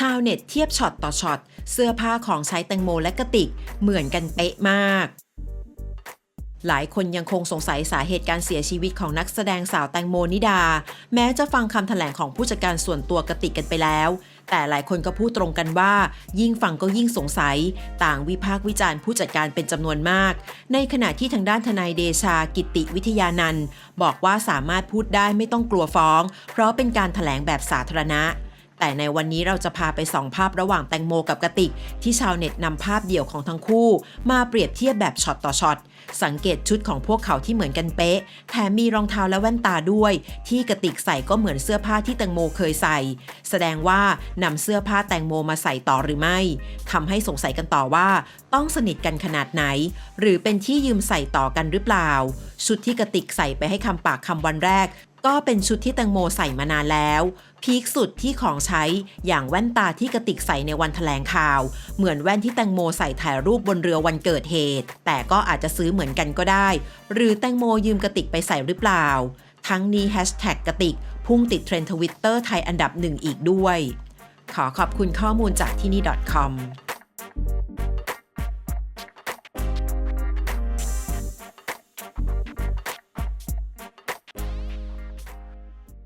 ชาวเน็ตเทียบช็อตต่อช็อต เสื้อผ้าของใช้แตงโมและกระติก เหมือนกันเป๊ะมาก หลายคนยังคงสงสัยสาเหตุการเสียชีวิตของนักแสดงสาวแตงโมนิดา แม้จะฟังคำแถลงของผู้จัดการส่วนตัวกระติกกันไปแล้ว แต่หลายคนก็พูดตรงกันว่า ยิ่งฟังก็ยิ่งสงสัย ต่างวิพากษ์วิจารณ์ผู้จัดการเป็นจำนวนมาก ในขณะที่ทางด้านทนายเดชากิติวิทยานันท์บอกว่าสามารถพูดได้ไม่ต้องกลัวฟ้อง เพราะเป็นการถแถลงแบบสาธารณะ แต่ในวันนี้เราจะพาไปส่องภาพระหว่างแตงโมกับกระติก ที่ชาวเน็ตนำภาพเดี่ยวของทั้งคู่ มาเปรียบเทียบแบบช็อตต่อช็อตสังเกตชุดของพวกเขาที่เหมือนกันเป๊ะ แถมมีรองเท้าและแว่นตาด้วย ที่กระติกใส่ก็เหมือนเสื้อผ้าที่แตงโมเคยใส่ แสดงว่านำเสื้อผ้าแตงโมมาใส่ต่อหรือไม่ทำให้สงสัยกันต่อว่า ต้องสนิทกันขนาดไหน หรือเป็นที่ยืมใส่ต่อกันหรือเปล่า ชุดที่กระติกใส่ไปให้คำปากคำวันแรก ก็เป็นชุดที่แตงโมใส่มานานแล้ว พีคสุดที่ของใช้อย่างแว่นตาที่กระติกใส่ในวันแถลงข่าว เหมือนแว่นที่แตงโมใส่ถ่ายรูปบนเรือวันเกิดเหตุ แต่ก็อาจจะซื้อเหมือนกันก็ได้ หรือแตงโมยืมกระติกไปใส่หรือเปล่า ทั้งนี้แฮชแท็กกระติกพุ่งติดเทรนด์ทวิตเตอร์ไทยอันดับหนึ่งอีกด้วย ขอขอบคุณข้อมูลจากที่นี่ .com